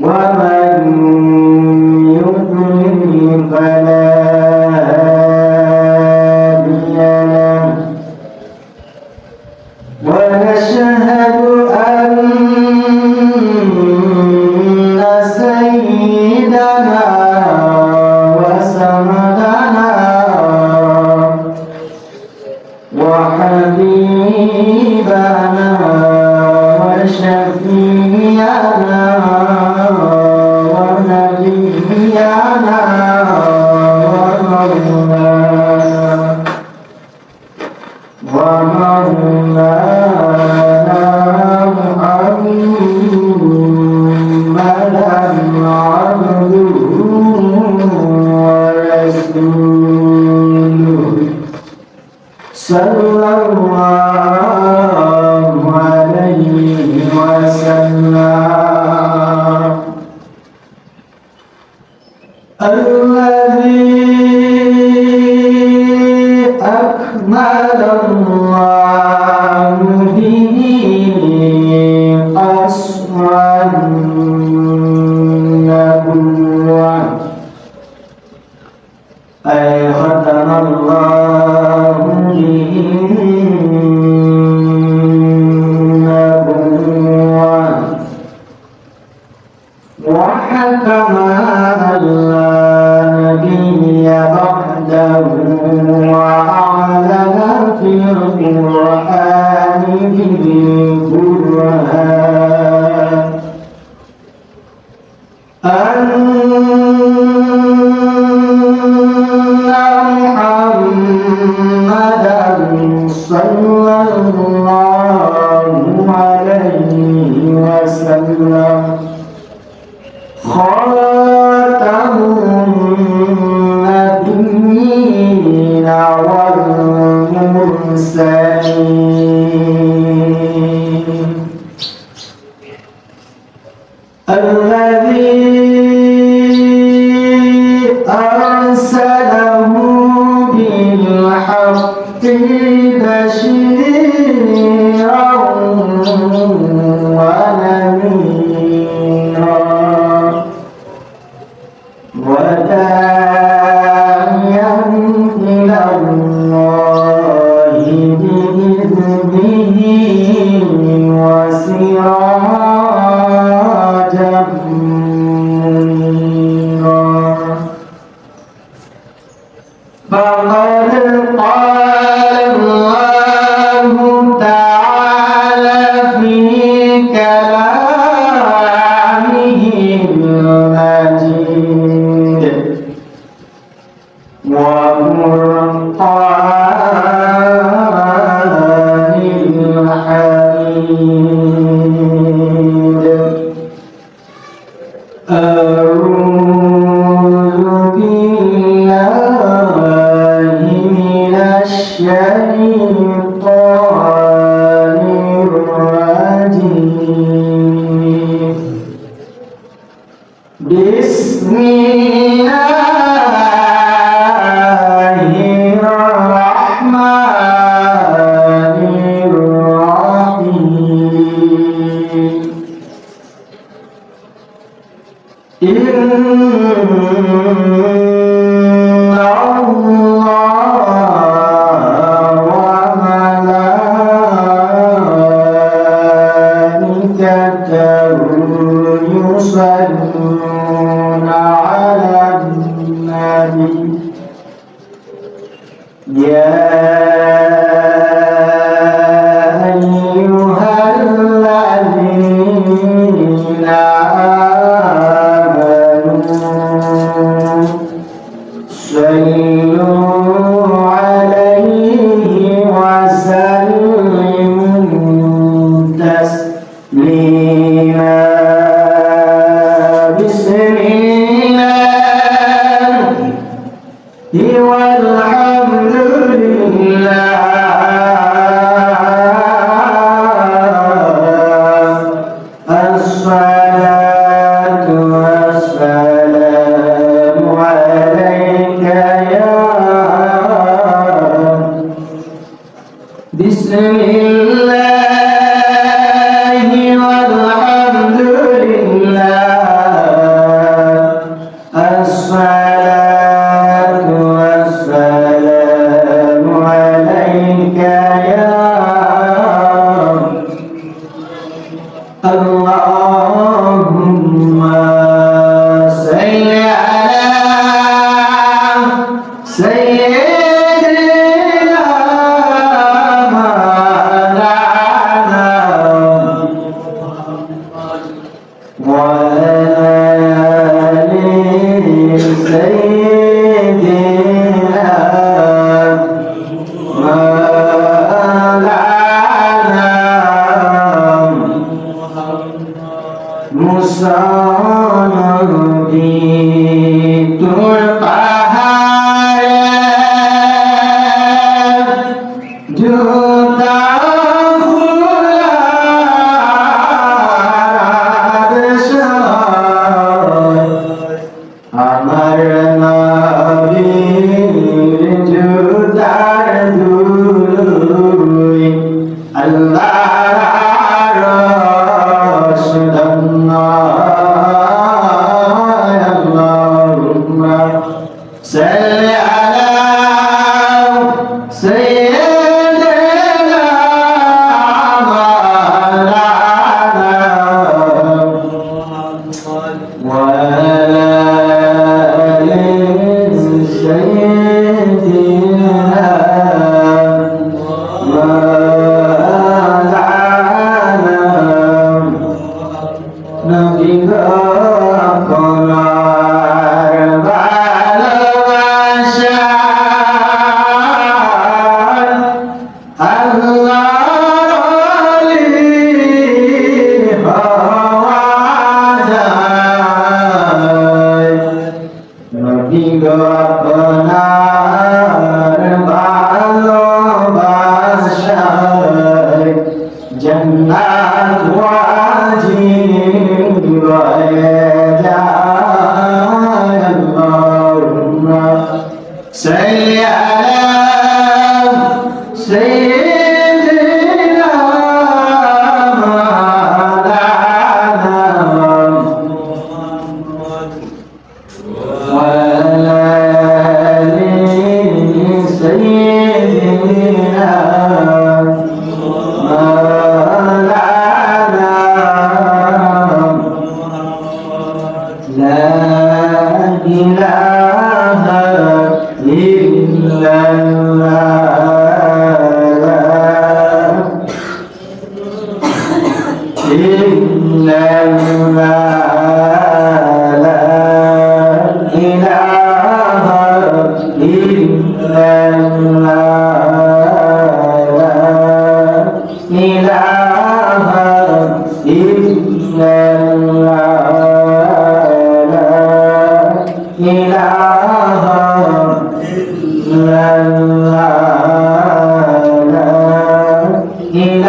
ومن يضلل فلا إن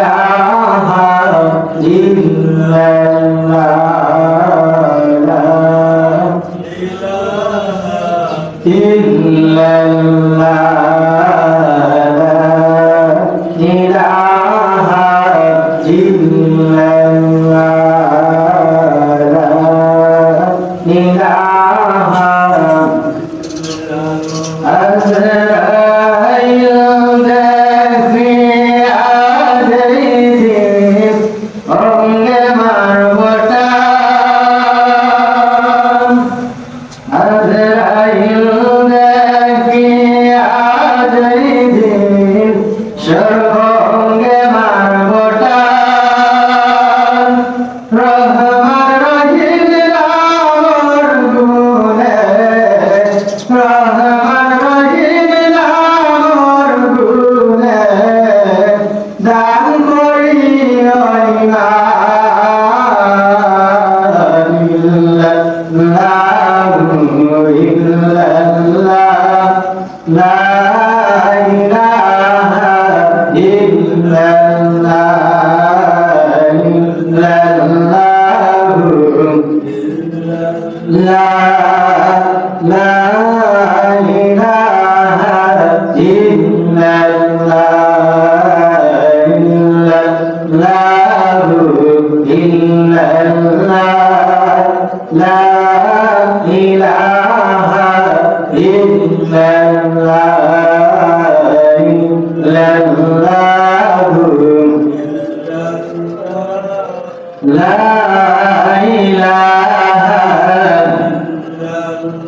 إله إلا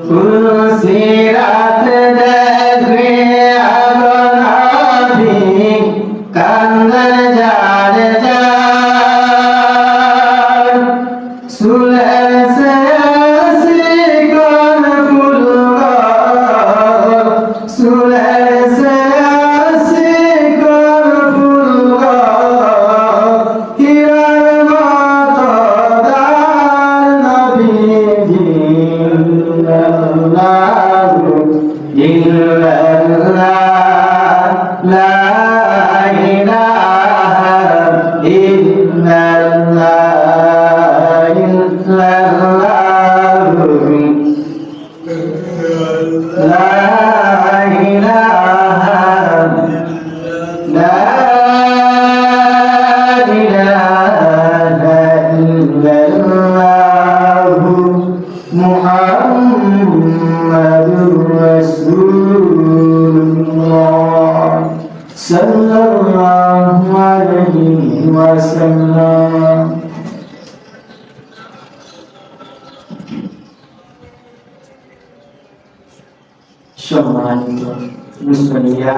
Sule সম্মানিত মুসলিয়া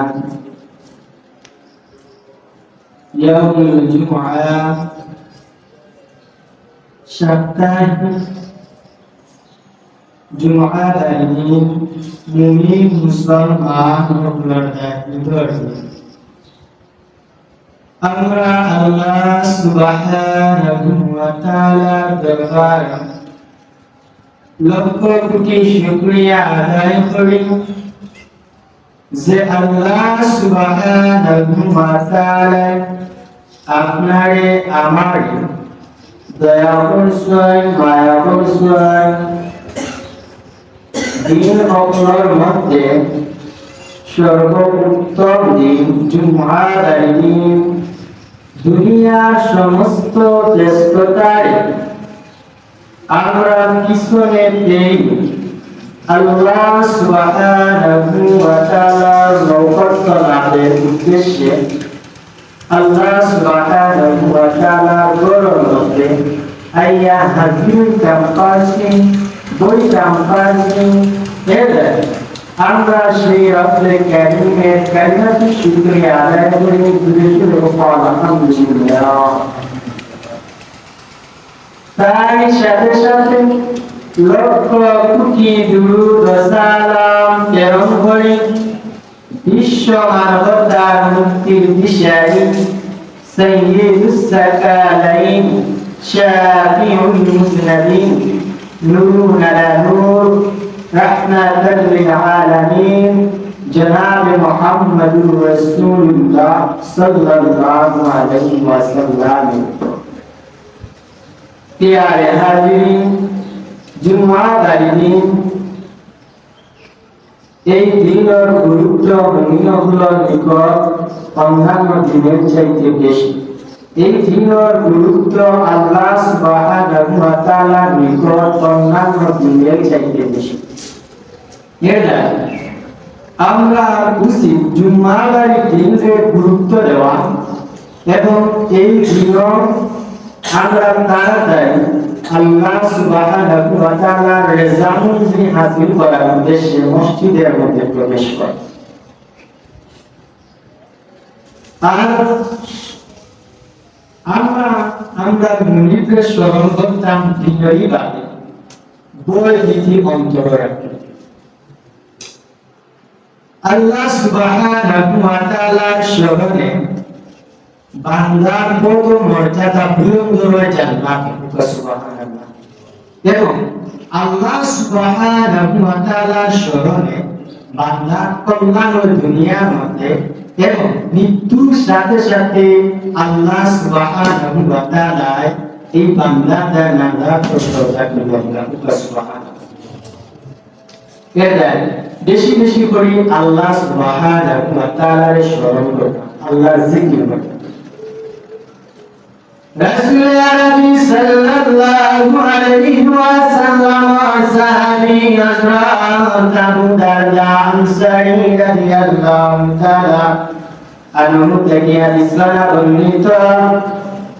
يوم الجمعة সাপ্তাহিক জুমআর দিন মুমিন মুসলমান হকলার একজন আমরা আল্লাহ সুবহানাহু ওয়া তাআলার দরবারে লক্ষ কোটি শুকরিয়া আদায় করি যে আল্লাহ সুবহানাহু ওয়া তাআলা আপনারে আমারে দয়া করছেন মায়া করছেন দিন অগ্নর মধ্যে সর্বোত্তম দিন জুমার দিন। দুনিয়ার সমস্ত ব্যস্ততায় আমরা পিছনে দেই আল্লাহ সুবহানাহু ওয়া তাআলার নৌকট উদ্দেশ্যে আল্লাহ সুবহানাহু ওয়া তাআলার গরমতে আইয়া হাজির কাম্পাসি বই কাম্পাসি এলে আমরা সেই রব্বে কারিমের কালিমাতু শুকরিয়া আদায় করি ঘুরে ফিরে বল আলহামদুলিল্লাহ তাই সাথে সাথে লক্ষ কোটি দুরুদ ও সালাম প্রেরণ করি বিশ্ব মানবতার মুক্তির দিশারি সৈয়দুস সাকালাইন শাফিউল মুসনাদিন নূরুন আলা নূর রাহমাতাল লিল আলামিন জনাব মুহাম্মদুর রাসূলুল্লাহ সাল্লাল্লাহু আলাইহি ওয়াসাল্লাম প্যারে হাজিরিন জুমাদার দিন এই দিনের গুরুত্ব নিকট অন্যান্য দিনের চাইতে বেশি। এই দিনের গুরুত্ব আল্লাহ নিকট অন্যান্য দিনের চাইতে বেশি। এটা আমরা উচিত জুম্মাদারি দিনকে গুরুত্ব দেওয়া এবং এই দিনের আমরা তাড়াতাড়ি আল্লাহ সুবহানাহু ওয়া তাআলার রেজামুন্দি হাসিল করার উদ্দেশ্যে মসজিদের মধ্যে প্রবেশ করে আর আমরা আমরা মুনিদের স্মরণ করতাম দিনই বাদে বই নীতি অন্তর রাখি আল্লাহ সুবহানাহু ওয়া তাআলার স্মরণে বান্দার কত মর্যাদা বুলন্দ হয়ে জান্নাত সুবহানাল্লাহ। আল্লাহ সুবহানাহু বান্দার কল্যাণ দুনিয়ার মধ্যে এবং মৃত্যুর সাথে সাথে আল্লাহ সুবহানাহু সুবহানাহু বেশি বেশি করে আল্লাহ সুবহানাহু ওয়া আল্লাহর জিকির রাসূল আরবি সাল্লাল্লাহু আলাইহি ওয়াসাল্লাম সাহাবী আজরাম আবু দারদা আনসারী রাদিয়াল্লাহু তাআলা আনহু থেকে হাদিস দ্বারা বর্ণিত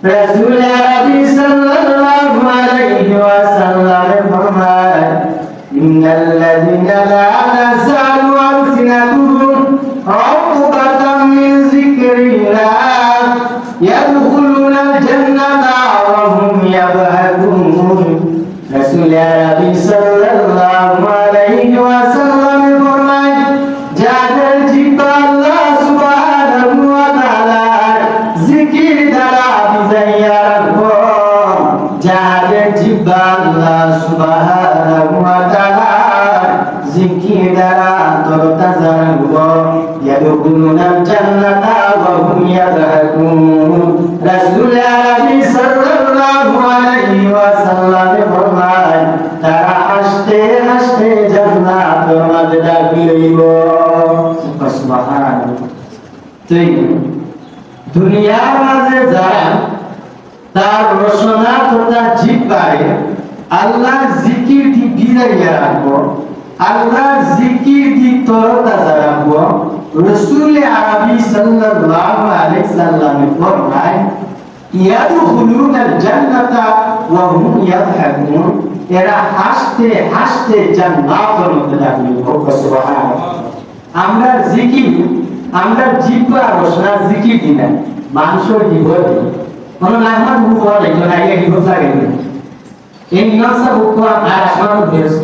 রাসূল আরবি সাল্লাল্লাহু আলাইহি ওয়াসাল্লাম ফরমান ইন্নাল্লাযীনা লা তাসালু আনসিনাতুহুম দুনিয়ার মাঝে যারা তার রসনা তথা জিব্বায় আল্লাহর জিকির দি বিজাইয়া রাখব, আল্লাহর জিকির দি তরতাজা রাখব রসুল আরবি সাল্লাল্লাহু আলাইহি সাল্লাম ফরমায় ইয়াদখুলুনাল জান্নাতা ওয়া হুম ইয়াদহাকুন এরা হাসতে হাসতে জান্নাতের মধ্যে দাখিল হবে সুবহানাল্লাহ। আমরা জিকির, আমরা জিব্বা রসনা জিকির দিনা মানুষের জীবন মনে না আমার মুখ বলা লাগল না এই জীবন লাগে এই নসা বুক আর আমার ব্যস্ত।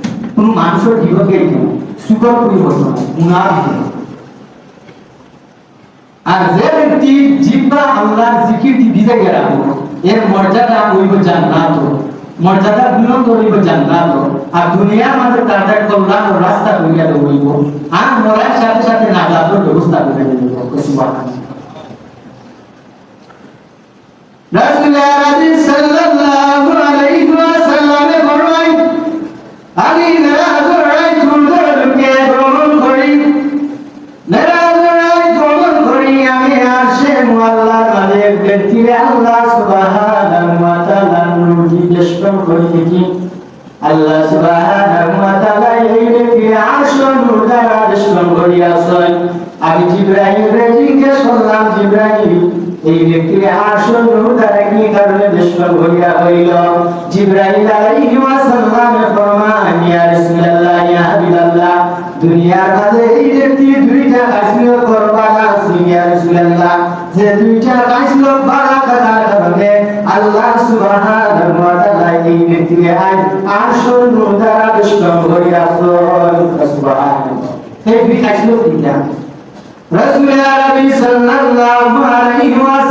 কোন মানুষের জীবকে সুগর পরিবর্তন, উনার ভিতরে আর যে ব্যক্তি জিব্বা আল্লাহর জিকির দি ভিজে গেলাম এর মর্যাদা হইব জান্নাত। মর্যাদা বুলন্দ হইব জান্নাত। আর দুনিয়ার মাঝে তাদের কল্যাণ রাস্তা হইয়া হইব আর মরার সাথে সাথে নাজাতের ব্যবস্থা করে দিব সুবহানাল্লাহ। রাসূল আরবি সাল্লাল্লাহু আলাইহি জিব্রাইল আলাইহি ওয়াসাল্লাম ফরমান ইয়া রাসূলুল্লাহ, ইয়া হাবিবাল্লাহ, দুনিয়ার মাঝে এই ব্যক্তি দুইটা আসল করবা না ইয়া রাসূলুল্লাহ, যে দুইটা আসল বাড়া কাটার কারণে আল্লাহ সুবহানাহু ওয়া তাআলা এই ব্যক্তির আসন দ্বারা বেষ্টন করিয়াছেন সুবহানাল্লাহ। এই দুই আসল দুইটা রসুল আরবি সাল্লাল্লাহু আলাইহি ওয়াসাল্লাম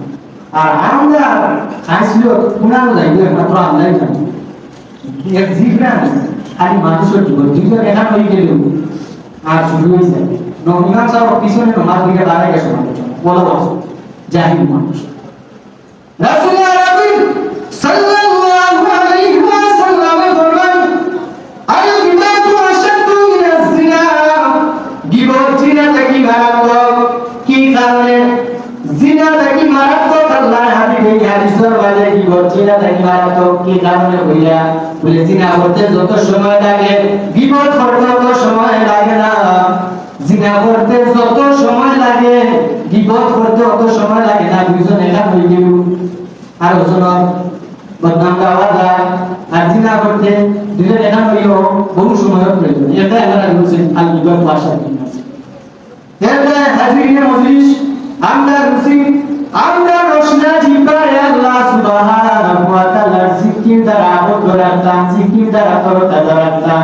আর আমরা খাইছিল পুরান লাগবে মাত্র আমরাই জানি এক জিবরা খালি মানুষের জীবন দুইজন একা হয়ে গেল। আর শুরু হয়েছে নমিনাল সাহেব পিছনে নমাজ দিকে দাঁড়ায় গেছে মানুষ বলো বস জাহিল মানুষ রাসূলুল্লাহ রাবি সাল্লাল্লাহু হাদিসের মাঝে গিবত জিনা থেকে মারাত্মক কি কারণে হইলা? বলে জিনা করতে যত সময় লাগে গিবত করতে তত সময় লাগে না। জিনা করতে যত সময় লাগে গিবত করতে অত সময় লাগে না। দুইজন একা হয়ে গেল। আর ওজনের বদনাম গাওয়া যায়। আর জিনা করতে দুজন একা হইও বহু সময়ের প্রয়োজন। এটা এলাকা বলছে আল বিগত ভাষা এরপরে হাজিরিনে মজলিস, আমরা রুসি আমরা রোশনা জিব্বারে আল্লাহ সুবহানাহু ওয়া তাআলার জিকির দ্বারা আবদ্ধ রাখতাম জিকির দ্বারা তরতাজা রাখতাম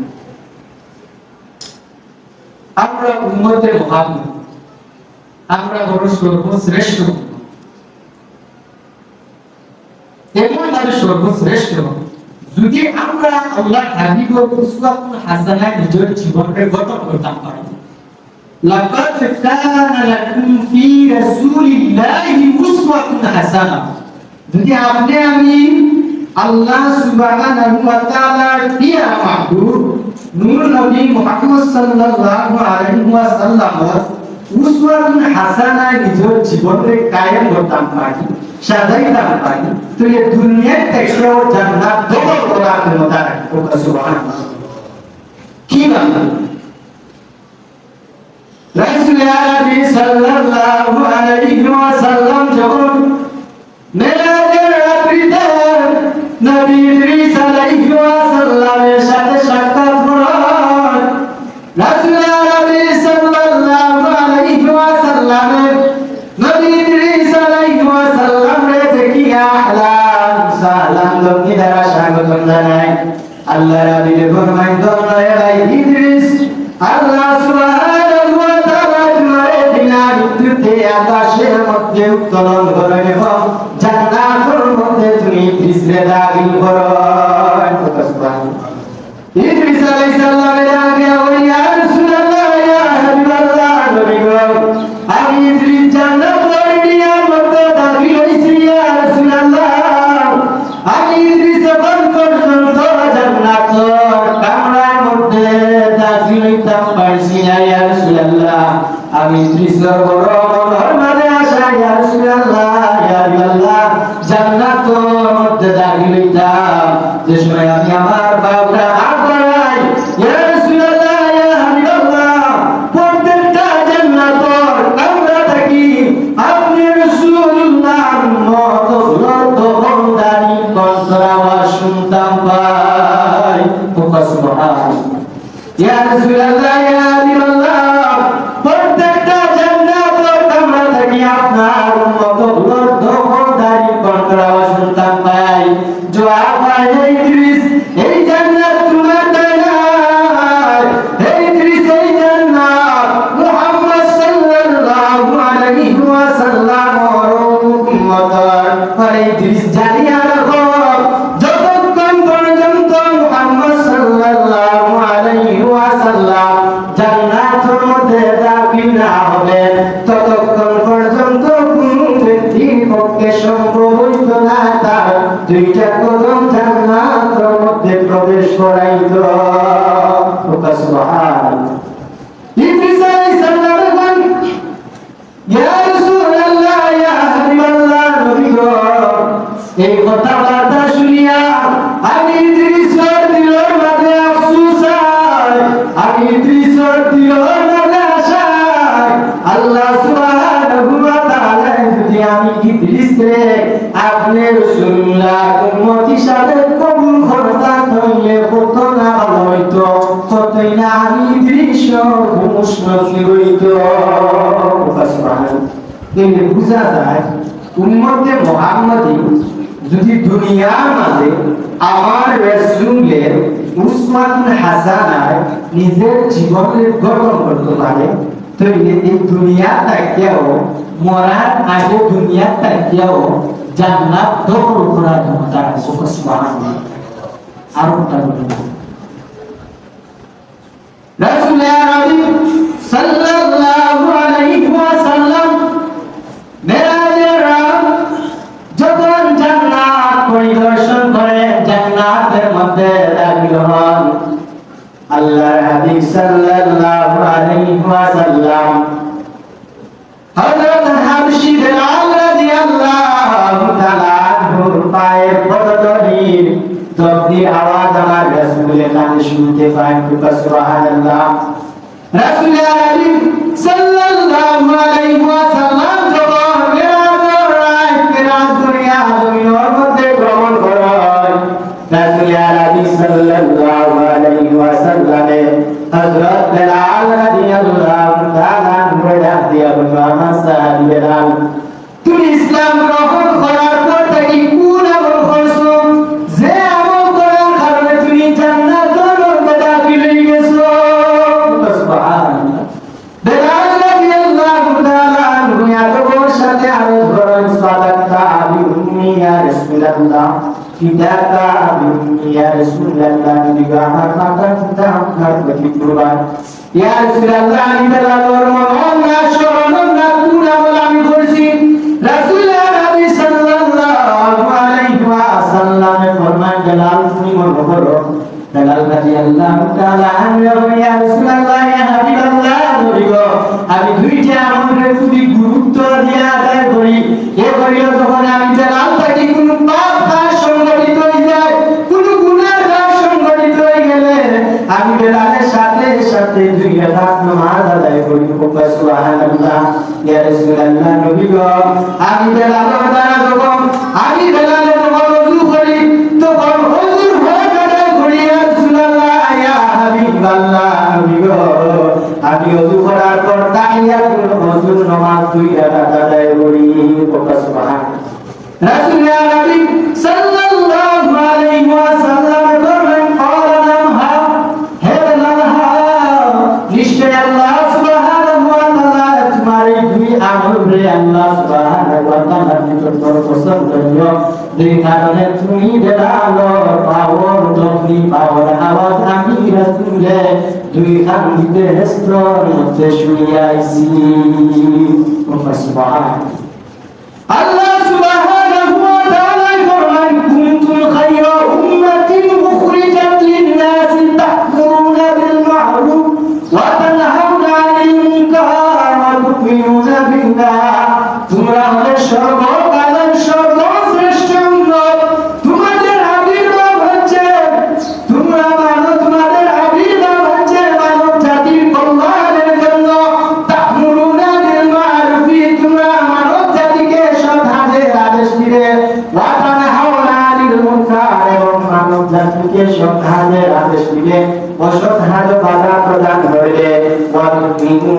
আমরা উম্মতের মহাত্মা আমরা বড় সর্বশ্রেষ্ঠ এমন ভাবে সর্বশ্রেষ্ঠ যদি আমরা আল্লাহ হাবিব উসওয়াতুল হাসানা নিজের জীবনকে গঠন করতাম পারি। লাকাদ কানা লাকুম ফি রাসূলিল্লাহি উসওয়াতুন হাসানা। যদি আপনি আমি আল্লাহ সুবহানাহু ওয়া তাআলার প্রিয় মাহবুব নূর নবী মুহাম্মদ সাল্লাল্লাহু আলাইহি ওয়াসাল্লাম উসওয়াতুন হাসানা নিজের জীবনে কায়েম করতাম পারি সাজাইতাম পারি তো এই দুনিয়ার থেকেও জান্নাত দখল করার ক্ষমতা রাখব সুবহানাল্লাহ। কি বাবা রাসূল আরবি সাল্লাল্লাহু আলাইহি ওয়াসাল্লাম যখন মেরাজের রাত্রিতে নবী স্বাগতম জানায় আল্লাহ রাবিলে ফরমাই দোয়া ইদ্রিস, আল্লাহ সুবহানাহু ওয়া তাআলা তোমারে বিনা মৃত্যুতে আকাশের মধ্যে উত্তোলন করে এবং জান্নাতের মধ্যে তুমি ইদ্রিসরে দাখিল করো। উম্মতর আর এই জানিয়া রাখো যতক্ষণ পর্যন্ত মুহাম্মদ সাল্লাল্লাহু আলাইহি ওয়াসাল্লাম জান্নাতের মধ্যে দাখিল না হবে ততক্ষণ পর্যন্ত কোন ব্যক্তির পক্ষে সম্ভব হইত না তার দুইটা এই বুঝা যায়, উম্মতে মুহাম্মাদি যদি দুনিয়ার মাঝে আমার রাসূলের উসওয়াতুল হাসানায় নিজের জীবনের গঠন করতে পারে, তো এই দুনিয়া তাকিয়াও, মরার আগে দুনিয়া তাকিয়াও জান্নাত দখল করার ক্ষমতা আছে, সুবহানাল্লাহ। আর কোনটা বলুন রাসূল আরবি সাল্লাল্লাহু আলাইহি ওয়াসাল্লাম মেরাজের রাত যখন জান্নাত পরিদর্শন করে জান্নাতের মধ্যে দাখিল হন সাল্লাল্লাহু আলাইহি ওয়াসাল্লাম। হযরত হাবশী বিলাল রাদিয়াল্লাহু তাআলা আনহুর পায়ের পদতলির তকদির আওয়াজ আমার রাসূলের কানে শুনতে পাই সুবহানাল্লাহ। রাসূল আলামিন সাল্লাল্লাহু আলাইহি ওয়াসাল্লাম ইয়া রাসূলুল্লাহ নবিগা আমার মাতা পিতা আপনার প্রতি কুরবান ইয়া রাসূলুল্লাহ আমি বেলালর মন না শরণ না কোন আমল আমি করছি রাসূলুল্লাহ নবী সাল্লাল্লাহু আলাইহি ওয়াসাল্লাম ফরমান বেলাল তুমি মনে করো বেলাল রাদিয়াল্লাহু তাআলা আনহু ইয়া রাসূলুল্লাহ ইয়া হাবিবাল্লাহ নবী গো আমি দুইটা আমলের খুবই গুরুত্ব দিয়ে আদায় করি। এ করিও যখন বেলালের সাথে সাথে দুই রাকাত নামাজ আদায় করি। কোপা সুবহানাল্লাহ, ইয়া রাসূলুল্লাহ, নবী গো, আমি বেলালের দ্বারা যখন, আমি বেলালের যখন ওযু করি, তখন ওযুর হয়ে আদায় করি ইয়া রাসূলুল্লাহ, ইয়া হাবিবাল্লাহ, নবী গো, আমি ওযু করার পর তাহিয়াতুল ওযুর নামাজ দুই রাকাত আদায় করি। কোপা সুবহানাল্লাহ। দুই কারণে তুমি বেলালো পাওয়ার তুমি পাওয়ার আওয়াজ আমি রাসুলে দুই খান দিতে হেস্তর মধ্যে শুনিয়াইছি সুবহানাল্লাহ।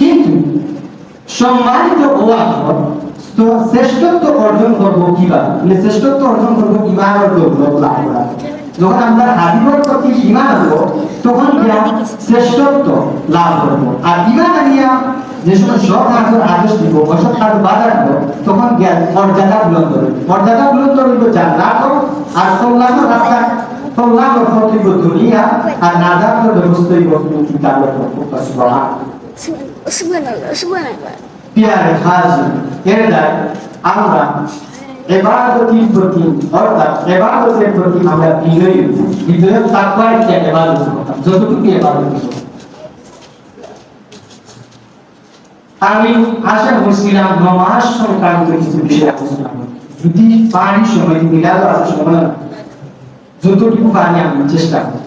কিন্তু সম্মানিত হওয়ার পর তো শ্রেষ্ঠত্ব অর্জন করব কীভাবে মানে শ্রেষ্ঠত্ব অর্জন করব ইমান ও লাভ করা যখন আমরা হাবিবর প্রতি ইমান আনব তখন আমরা শ্রেষ্ঠত্ব লাভ করব আর ইমান আনিয়া যে সময় সব কাজের আদেশ দিব অসৎ কাজ বাধা দিব তখন জ্ঞান মর্যাদা বুলন্দ হবে মর্যাদা বুলন্দ হইব জান্নাত আর কল্যাণ রাস্তা কল্যাণ অর্থ হইব দুনিয়া আর নাজাত ব্যবস্থা হইব কিতাব সুবহান Subhanallah, subhanallah. প্রতি অর্থাৎ প্রতি আমরা তাকওয়ার একটা যতটুকু আমি আশা করছিলাম নমাজ সংক্রান্ত কিছু বিষয় যদি পানি সময় যতটুকু পানি আমি চেষ্টা করি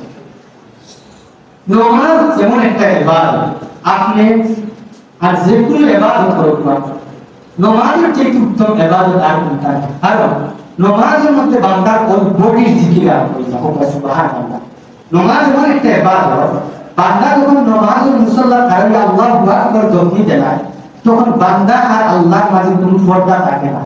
নমাজ এমন একটা এবাদত। আপনি আর যে কোনো এবাদত করুক না। নমাজের চেয়ে উত্তম এবাদত আর কোনটা। কারণ নমাজের মধ্যে বান্দার ওই বডির জিকির নমাজ এমন একটা এবাদত বান্দা যখন নমাজের মুসল্লা কারণে আল্লাহ আকবার যখন দেয়, তখন বান্দা আর আল্লাহর মাঝে কোনো পর্দা থাকে না।